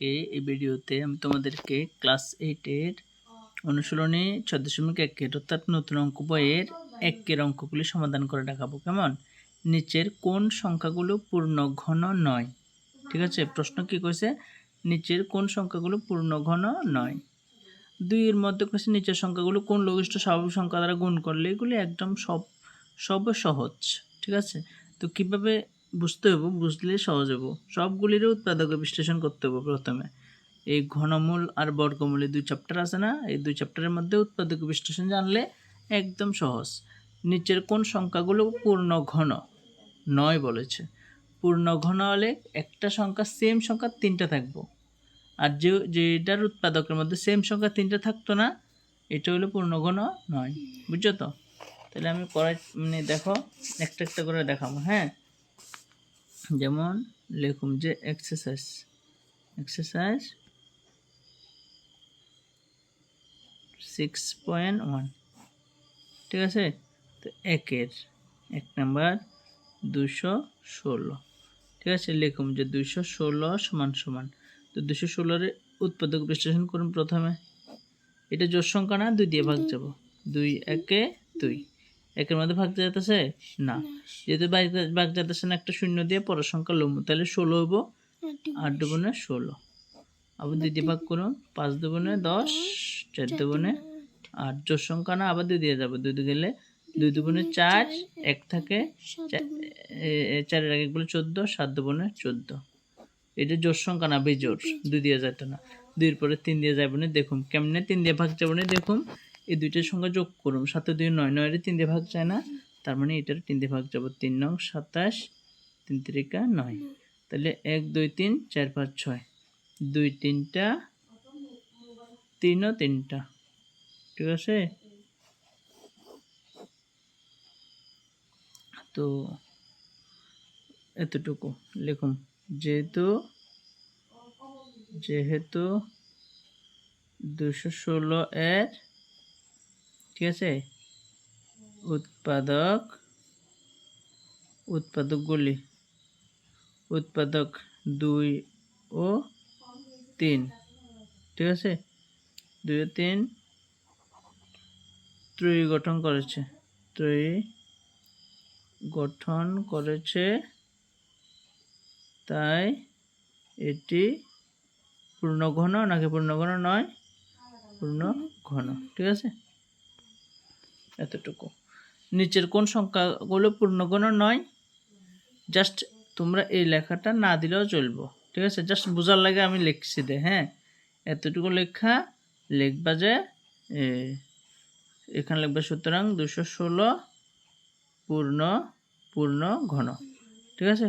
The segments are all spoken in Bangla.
আজকে এই ভিডিওতে আমি তোমাদেরকে ক্লাস এইটের অনুশীলনে ছয় দশমিক একের অর্থাৎ নতুন অঙ্ক বইয়ের একের অঙ্কগুলি সমাধান করে দেখাবো, কেমন? নিচের কোন সংখ্যাগুলো পূর্ণ ঘন নয়। ঠিক আছে? প্রশ্ন কি কইছে? নিচের কোন সংখ্যাগুলো পূর্ণ ঘন নয়। দুইয়ের মধ্যে কইছে নিচের সংখ্যাগুলো কোন লঘিষ্ঠ স্বাভাবিক সংখ্যা দ্বারা গুণ করলে এগুলি একদম সব সব সহজ। ঠিক আছে? তো কীভাবে বুঝতে হবে বুঝলে সহজ হব সবগুলিরও উৎপাদক বিশ্লেষণ করতে হবে প্রথমে। এই ঘনমূল আর বর্গমূল দুই চ্যাপ্টার আছে না? এই দুই চ্যাপ্টারের মধ্যে উৎপাদক বিশ্লেষণ জানলে একদম সহজ। নিচের কোন সংখ্যাগুলো পূর্ণ ঘন? নয় বলেছে। পূর্ণ ঘন হলে একটা সংখ্যা সেম সংখ্যা তিনটা থাকব। আর যে, যেটার উৎপাদকের মধ্যে সেম সংখ্যা তিনটা থাকতো না, এটা হলো পূর্ণ ঘন নয়। বুঝছ তো? তাহলে আমি করাই মানে দেখো, একটা একটা করে দেখাবো হ্যাঁ? যেমন লিখুন যে exercise exercise six point one ঠিক আছে? তো একের, এক নাম্বার দুশো ষোলো, ঠিক আছে? লিখুন যে দুশো ষোলো সমান সমান, তো দুশো ষোলোর উৎপাদক বিশ্লেষণ করুন প্রথমে। এটা জোর সংখ্যা না? দুই দিয়ে ভাগ যাব। দুই একে দুই। একের মধ্যে ভাগ যেতেছে না। যেহেতু ভাগ- যেতেছে না একটা শূন্য দিয়ে পরের সংখ্যা লম্ব। তাহলে ষোলো হব আট দুগুণে ষোলো। আবার দ্বিতীয় ভাগ করুন। পাঁচ দুগুণে দশ চার দুগুণে আট। জোর সংখ্যা না আবার দুই দিয়ে যাব। দুই দিয়ে গেলে দুই দুগুণে চার এক থাকে চারের আগে বলে চোদ্দ সাত দুগুণে চোদ্দ। এটা জোর সংখ্যা না বেজোর দুই দিয়ে যাইতো না। দুইয়ের পরে তিন দিয়ে যাব না দেখুন কেমনে তিন দিয়ে ভাগ যাব না দেখুন এই দুইটার সঙ্গে যোগ করুন। সাথে দুই নয় নয়ের তিন দিয়ে ভাগ যায় না? তার মানে এটার তিন দিয়ে ভাগ যাব তিন নং সাতাশ, তিন তিরিকা নয়। তাহলে এক, দুই, তিন, চার, পাঁচ, ছয়। দুই তিনটা, তিনও তিনটা। ঠিক আছে? তো এতটুকু লিখুন। যেহেতু যেহেতু দুশো ষোলো এর ঠিক আছে? উৎপাদক উৎপাদকগুলি উৎপাদক দুই ও তিন, ঠিক আছে? দুই ও তিন ত্রয়ী গঠন করেছে ত্রয়ী গঠন করেছে, তাই এটি পূর্ণ ঘন নাকি পূর্ণ ঘন নয়? পূর্ণ ঘন ঠিক আছে? এতটুকু। নিচের কোন সংখ্যাগুলো পূর্ণঘন নয়। জাস্ট তোমরা এই লেখাটা না দিলেও চলবো। ঠিক আছে? জাস্ট বোঝার লাগে আমি লিখছি দে হ্যাঁ? এতটুকু লেখা, লিখবা যে এখানে লিখবে সুতরাং দুশো ষোলো পূর্ণ পূর্ণ ঘন। ঠিক আছে?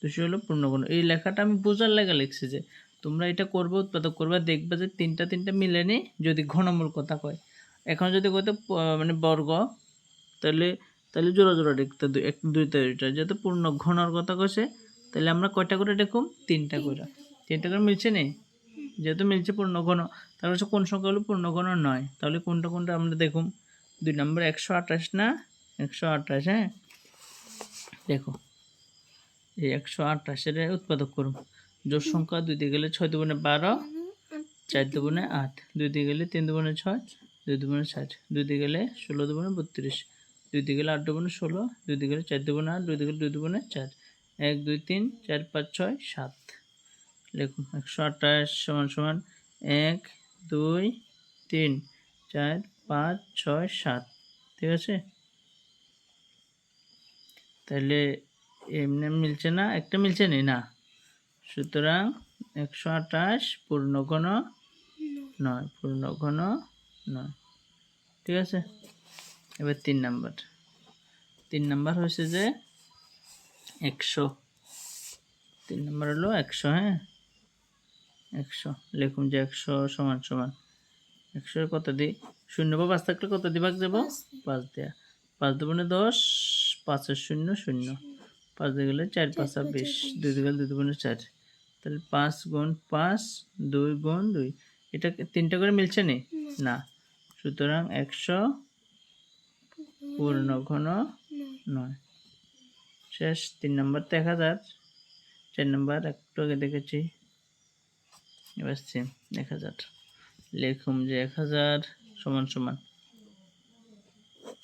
দুশো ষোলো পূর্ণ ঘন। এই লেখাটা আমি বোঝার লাগে লিখছি যে, তোমরা এটা করবে, উৎপাদক করবে, দেখবে যে তিনটা তিনটা মিলেনি যদি ঘনমূল কথা কয়। এখন যদি কইতে মানে বর্গ তাহলে তাহলে জোড়া জোড়া লিখতে দুই এক দুইটা দুইটা যেহেতু পূর্ণ ঘনর কথা কইছে তাহলে আমরা কয়টা করে দেখুম তিনটা করে তিনটা করে মিলছে নেই যেহেতু মিলছে পূর্ণ ঘন তাহলে হচ্ছে কোন সংখ্যা হলো পূর্ণ ঘন নয়। তাহলে কোনটা কোনটা আমরা দেখুম? দুই নম্বর একশো আঠাশ না? একশো আঠাশ হ্যাঁ? দেখো এই একশো আঠাশের উৎপাদক করুন জোর সংখ্যা দুই দিয়ে গেলে ছয় দুগুণে বারো চার দুগুণে আট দুই দিয়ে গেলে তিন দুগুণে ছয় দুই দুগুণে ষাট, দুই দিয়ে গেলে ষোলো দুগুণে বত্রিশ, দুই দিয়ে গেলে আট দুগুণে ষোলো, দুই দিয়ে গেলে চার দুগুণে আট, দুই গেলে দুই দুগুণে চার, এক, দুই, তিন, চার, পাঁচ, ছয়, সাত। লিখুন, একশো আঠাশ সমান সমান এক, দুই, তিন, চার, পাঁচ, ছয়, সাত। ঠিক আছে? তাহলে এমনি মিলছে না? একটা মিলছে নি? না। সুতরাং একশো আঠাশ পূর্ণ ঘন নয় পূর্ণ ঘন নয়। ঠিক আছে? এবার তিন নাম্বার। তিন নাম্বার হয়েছে যে একশো। তিন নাম্বার হলো একশো হ্যাঁ? একশো। লিখুন যে একশো সমান সমান। একশোর কত দিই? শূন্য বা পাঁচ থাকলে কত দিয়ে ভাগ যাব পাঁচ। দেয়া। পাঁচ দুগুণে দশ পাঁচের শূন্য শূন্য। পাঁচ দিয়ে গেলে চার পাঁচ আর বিশ। দুই দিয়ে গেলে দুই দুগুণে চার। তাহলে পাঁচ গুণ পাঁচ দুই গুণ দুই। এটা তিনটা করে মিলছে নি। না। সুতরাং একশো পূর্ণ ঘন নয়। শেষ তিন নম্বর তো এক হাজার, চার নম্বর একটু আগে দেখেছি। এবার সেম এক হাজার। লেখুম যে এক হাজার সমান সমান।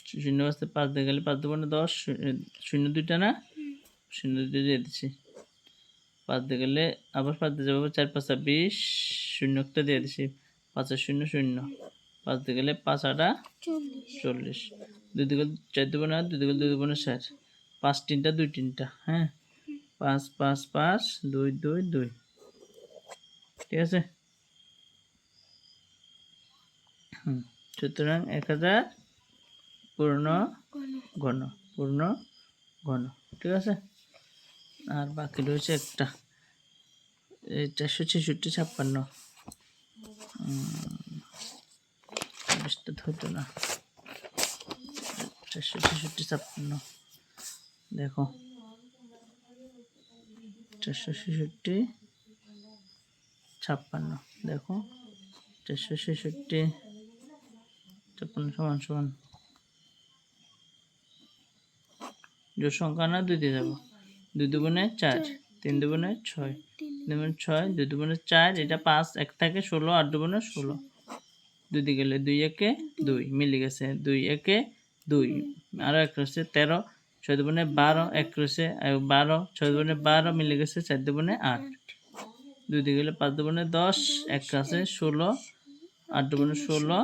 শূন্য বাজতে পাঁচ দিয়ে গেলে পাঁচ দুগুণে দশ, শূন্য- শূন্য দুইটা না? শূন্য দুইটা দিয়ে দিচ্ছি। পাঁচ দিয়ে গেলে আবার পাঁচ দিয়ে যাব, চার পাঁচটা বিশ শূন্য একটা দিয়ে দিচ্ছি। পাঁচের শূন্য শূন্য। পাঁচ গেলে পাঁচ আটা চল্লিশ। দুই দিকে চার দেবো না দুই দিকে দুই না ষাট। পাঁচ তিনটা দুই তিনটা হ্যাঁ? পাঁচ পাঁচ পাঁচ দুই দুই দুই। ঠিক আছে? হুম। সুতরাং এক হাজার পূর্ণ ঘন পূর্ণ ঘন। ঠিক আছে? আর বাকি রয়েছে একটা। এই চারশো ছেষট্টি ছাপ্পান্ন। বিশটা হতো না। চারশো ছেষট্টি, ছাপ্পান্ন। দেখো। চারশো ছেষট্টি, ছাপ্পান্ন। দেখো। চারশো ছেষট্টি, ছাপ্পান্ন সমান সমান। জোর সংখ্যা না দুই দিয়ে যাব দুই দুগুণে চার, তিন দুগুণে ছয় দুগুণে ছয়, দুই দুগুণে চার, এটা পাঁচ, এক থাকে ষোলো, আট দুগুণে ষোলো। দুই দিয়ে গেলে দুই একে দুই, মিলে গেছে দুই একে দুই। আরও এক রয়েছে তেরো, ছয় দুগুণে বারো, এক রয়েছে বারো, ছয় দুগুণে বারো, মিলে গেছে চার দুগুণে আট। দুই দিয়ে গেলে পাঁচ দুগুণে দশ, এক আছে ষোলো, আট দুগুণে ষোলো,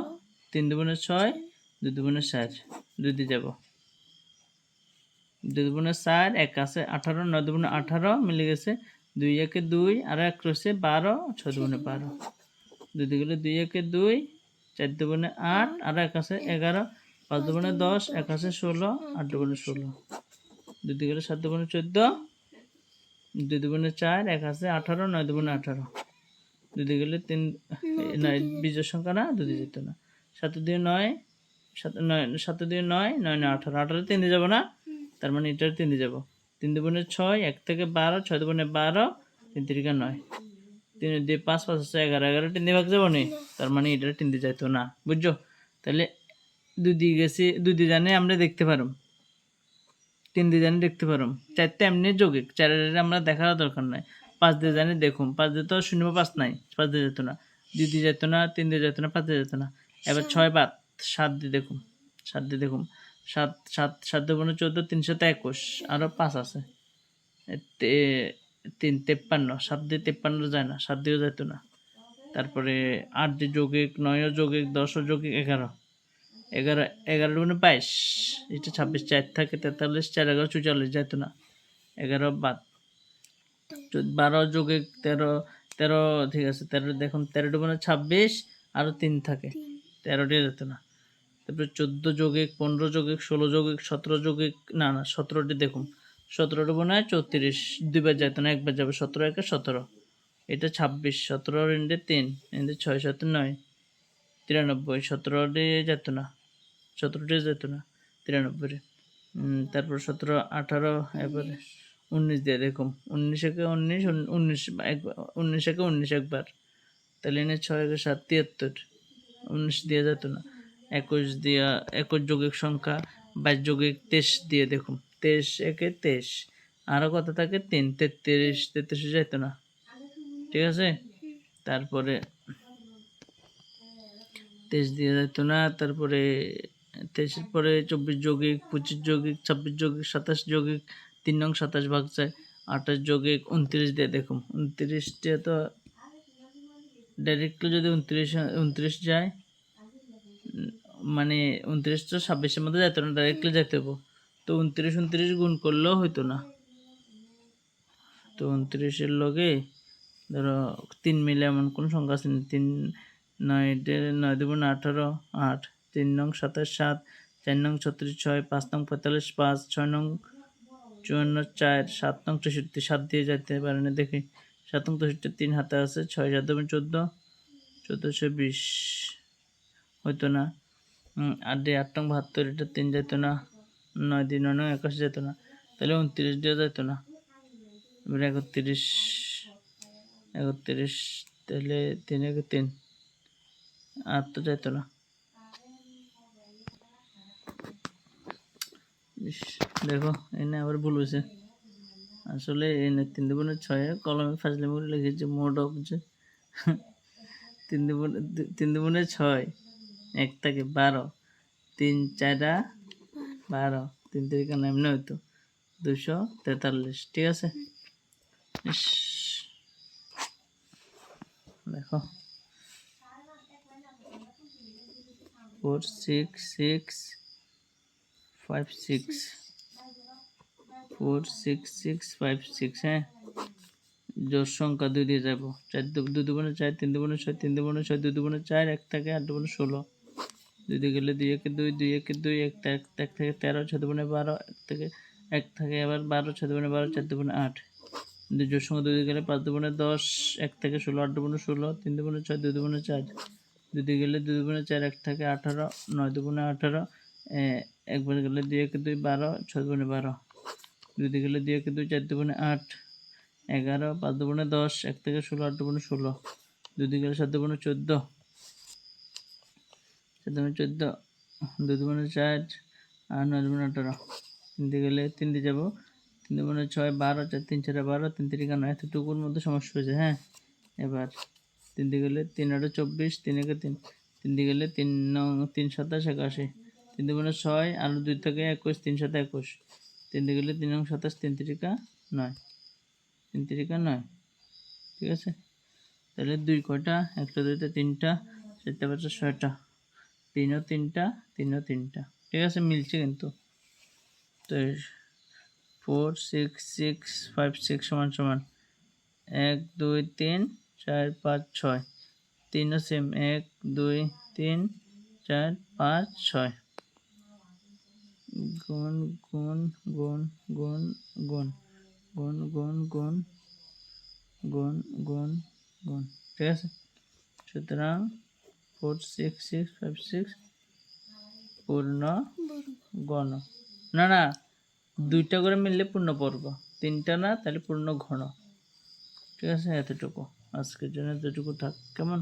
তিন দুবনে ছয়, দুই দুগুণে চার। দুই দিয়ে যাব। দুই দুগুণে চার, এক আছে আঠারো, নয় দুগুণে আঠারো, মিলে গেছে দুই একে দুই, আর এক রয়েছে বারো, ছয় দুগুণে বারো। দুই দিয়ে গেলে দুই একে দুই চার দুগুণে আট আর এক আছে এগারো পাঁচ দুগুণে দশ এক আছে ষোলো আট দুগুণে ষোলো। দুই দিয়ে গেলে সাত দুগুণে চোদ্দ দুই দুগুণে চার এক আছে আঠারো নয় দুগুণে আঠারো। দুই দিয়ে গেলে তিন নয় বীজের সংখ্যা না দুই যেত না। সাত দিয়ে নয় সাত নয় সাত দিয়ে নয় নয় নয় আঠারো। আঠারো তিন দিয়ে যাব না? তার মানে এটার তিন দিয়ে যাব। তিন দুগুণে ছয় এক থেকে বারো ছয় দুগুণে বারো তিন তিরিকা নয়। তিন দিয়ে পাঁচ পাঁচ হচ্ছে এগারো এগারো তিন দিয়ে ভাগ যাব নি? তার মানে এটার তিন দিয়ে যাইতো না বুঝছ? তাহলে দুই দিয়ে গেছি দুই দিয়ে জানে আমরা দেখতে পারো তিন দিয়ে জানি দেখতে পারো চারটে এমনি যৌগিক চারের আমরা দেখার দরকার নাই। পাঁচ দিয়ে জানি দেখুন পাঁচ দিয়ে তো শূন্য পাঁচ নাই পাঁচ দিয়ে যেত না। দুই দিয়ে যেত না তিন দিয়ে যেত না পাঁচ দিয়ে যেত না। এবার ছয় বাদ সাত দিয়ে দেখুন সাত দিয়ে দেখুন সাত সাত সাত দুগুণে চোদ্দ তিনশো একুশ আরও পাঁচ আছে। তিন তেপ্পান্ন সাত দিয়ে তেপ্পান্ন যায় না সাত দিয়েও যেত না। তারপরে আট দিয়ে যৌগিক নয়ও যৌগিক দশও যৌগিক এগারো। এগারো এগারো দুগুণে বাইশ এটা ছাব্বিশ চার থাকে তেতাল্লিশ চার এগারো চুয়াল্লিশ যেত না। এগারো বাদ। বারো যৌগিক তেরো তেরো ঠিক আছে তেরো দেখুন তেরো দুগুণে ছাব্বিশ আরও তিন থাকে। তেরোটি যেত না। তারপরে চোদ্দ যৌগিক পনেরো যৌগিক ষোলো যৌগিক সতেরো যৌগিক না না সতেরোটি দেখুন। সতেরোটি মনে হয় চৌত্রিশ। দুইবার যেত না একবার যাবে সতেরো একে সতেরো। এটা ছাব্বিশ সতেরো ইন্ডে তিন ইন্ডে ছয় সাত নয়। তিরানব্বই সতেরোটি যেত না। সতেরোটি যেত না তিরানব্বই তারপর সতেরো আঠারো এবারে উনিশ। দিয়ে দেখুন। উনিশ একে উনিশ উনিশ একবার উনিশ একে উনিশ একবার। তাহলে এনে ছয় একে সাত তিয়াত্তর। উনিশ দিয়ে যেত না। একুশ দিয়া একুশ যৌগিক সংখ্যা বাইশ যৌগিক তেইশ দিয়ে দেখুন। তেইশ, একে তেইশ। আরও কত থাকে? তিন, তেত্রিশ, তেত্রিশে যেত না। ঠিক আছে? তারপরে তেইশ দিয়ে যেত না, তারপরে তেইশের পরে চব্বিশ যৌগিক, পঁচিশ যৌগিক, ছাব্বিশ যৌগিক, সাতাশ যৌগিক, তিন নং সাতাশ ভাগ যায় আঠাশ যৌগিক, উনত্রিশ দিয়ে দেখুন। উনত্রিশটা তো ডাইরেক্টলি যদি উনত্রিশ উনত্রিশ যায় মানে উনত্রিশ তো ছাব্বিশের মধ্যে যেত না ডাইরেক্টলি যেতে হব তো উনত্রিশ উনত্রিশ গুণ করলেও হইতো না। তো উনত্রিশের লগে ধরো তিন মিলে এমন কোন সংখ্যা আছে না? তিন, নয় নয় দুগুণ আঠারো, আট, তিন নং সাতাশ, সাত, চার নং ছত্রিশ, ছয়, পাঁচ নং পঁয়তাল্লিশ, পাঁচ, ছয় নং চুয়ান্ন, চার, সাত নং তেষট্টি, সাত দিয়ে যেতে পারে না, দেখি। সাত নং তেষট্টি, তিন হাতে আছে, ছয়, সাত দুগুণ চোদ্দ, চোদ্দোশো বিশ। হইতো না। দিয়ে আট নং বাহাত্তর, এটা তিন যেত না। নয় দিয়ে নয় নং একাশি যেত না। তাহলে উনত্রিশ দিয়ে যেত না। একত্রিশ একত্রিশ, তাহলে তিন একে তিন। আর তো যেত না। দেখো এনে আবার ভুল হয়েছে। আসলে এনে তিন দুগুণে ছয়, কলমে ফাজলে মুড়ে লিখেছে মোড অফ যে। তিন দুগুণে তিন দুগুণে ছয়, এক থেকে বারো। তিন চারা বারো, তিন তিরিকা এমনি হইতো। দুশো তেতাল্লিশ, ঠিক আছে? দেখো। Four, six six, five, six. Four, six six, five, six হ্যাঁ? জোর সংখ্যা দুই দিয়ে যাব। চার দু- দুগুণে চার, তিন দুগুণে ছয়, তিন দুগুণে ছয় দুই দুগুণে চার, এক থাকে আট দুগুণে ষোলো। দুই দিয়ে গেলে দুই একে দুই দুই একে দুই এক এক এক থেকে তেরো ছয় বারো এক থেকে এক থেকে আবার বারো ছয় বারো চার দুগুণে আট। দুই জোর সংখ্যা দুই দিয়ে গেলে পাঁচ দুগুণে দশ এক থেকে ষোলো আট দুগুণে ষোলো তিন দুগুণে ছয় দুই দুগুণে চার। দুই দিয়ে গেলে দুই দুগুণে চার এক থেকে আঠারো নয় দুগুণে আঠারো এ, একবার গেলে দুই একে দুই বারো ছয় দুগুণে বারো। দুই দিয়ে গেলে দুই একে দুই চার দুগুণে আট এগারো পাঁচ দুগুণে দশ এক থেকে ষোলো আট দুগুণে ষোলো। দুই দিয়ে গেলে সাত দুগুণে চোদ্দ। সাত দুগুণে চোদ্দ, দুই দুগুণে চার, আর নয় দুগুণে আঠারো। তিন দিয়ে গেলে তিন দিয়ে যাব। তিন দুগুণে ছয়, বারো, চার, তিন চারে বারো, তিন তিরিকা নয় এতটুকুর মধ্যে সমস্যা হয়েছে হ্যাঁ? এবার তিন দিয়ে গেলে তিন, আটে চব্বিশ, তিন, একে তিন। তিন দিয়ে গেলে তিন, নং, তিন, সাতাশ, একাশি। তিন দুগুণে ছয় আলু দুই থেকে একুশ, তিন সাথে একুশ। তিন দিয়ে গেলে তিন, নং, সাতাশ, তিন, তিরিকা নয়। তিন, তিরিকা নয়। ঠিক আছে? তাহলে দুই কয়টা? একটা, দুইটা, তিনটা, চারটা, পাঁচটা, ছয়টা। তিনও তিনটা তিনও তিনটা। ঠিক আছে, মিলছে কিন্তু। তো four six six five six সমান সমান। এক, দুই, তিন, চার, পাঁচ, ছয়। তিনও সেম এক, দুই, তিন, চার, পাঁচ, ছয়। গুণ গুণ গুণ গুণ গুণ। গুণ গুণ গুণ গুণ গুণ গুণ। ঠিক আছে? সুতরাং four six six five six পূর্ণ গণ না না, দুইটা করে মিললে পূর্ণ পর্ব। তিনটা না, তাহলে পূর্ণ ঘন। ঠিক আছে, এতটুকু। আজকের জন্য এতটুকু থাক। কেমন?